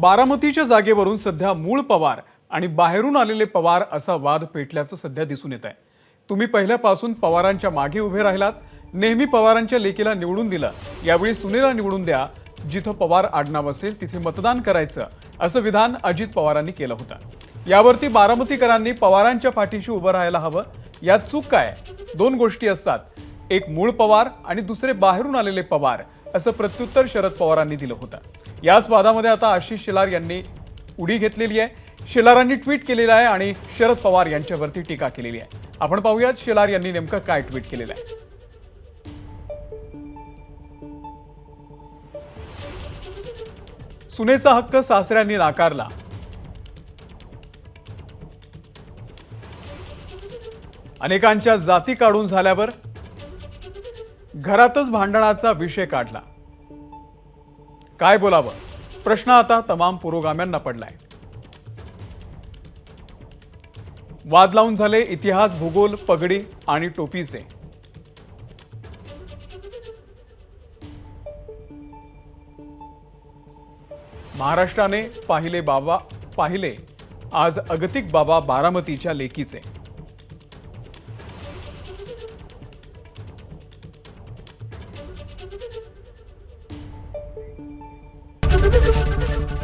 बारामतीच्या जागेवरून सध्या मूळ पवार आणि बाहेरून आलेले पवार असा वाद पेटल्याचं सध्या दिसून येत आहे तुम्ही पहिल्यापासून पवारांच्या मागे उभे राहिलात नेहमी पवारांच्या लेकीला निवडून दिलं. यावेळी सुनेला निवडून द्या जिथं पवार आडनाव असेल तिथे मतदान करायचं असं विधान अजित पवारांनी केलं होतं. यावरती बारामतीकरांनी पवारांच्या पाठीशी उभं राहायला हवं. यात चूक काय? दोन गोष्टी असतात. एक मूळ पवार आणि दुसरे बाहेरून आलेले पवार असं प्रत्युत्तर शरद पवारांनी दिलं होतं. याच वादामध्ये आता आशिष शेलार यांनी उडी घेतलेली आहे. शेलारांनी ट्विट केलेलं आहे आणि शरद पवार यांच्यावरती टीका केलेली आहे. आपण पाहूयात शेलार यांनी नेमकं काय ट्विट केलेलं आहे. सुनेचा हक्क सासऱ्यांनी नाकारला. अनेकांच्या जाती काढून झाल्यावर घरातच भांडणाचा विषय काढला. काय बोलावं? प्रश्न आता तमाम पुरोगाम्यांना पडलाय. वाद लावून झाले इतिहास भूगोल पगडी आणि टोपीचे. महाराष्ट्राने पाहिले बाबा पाहिले आज अगतिक बाबा बारामतीच्या लेकीचे.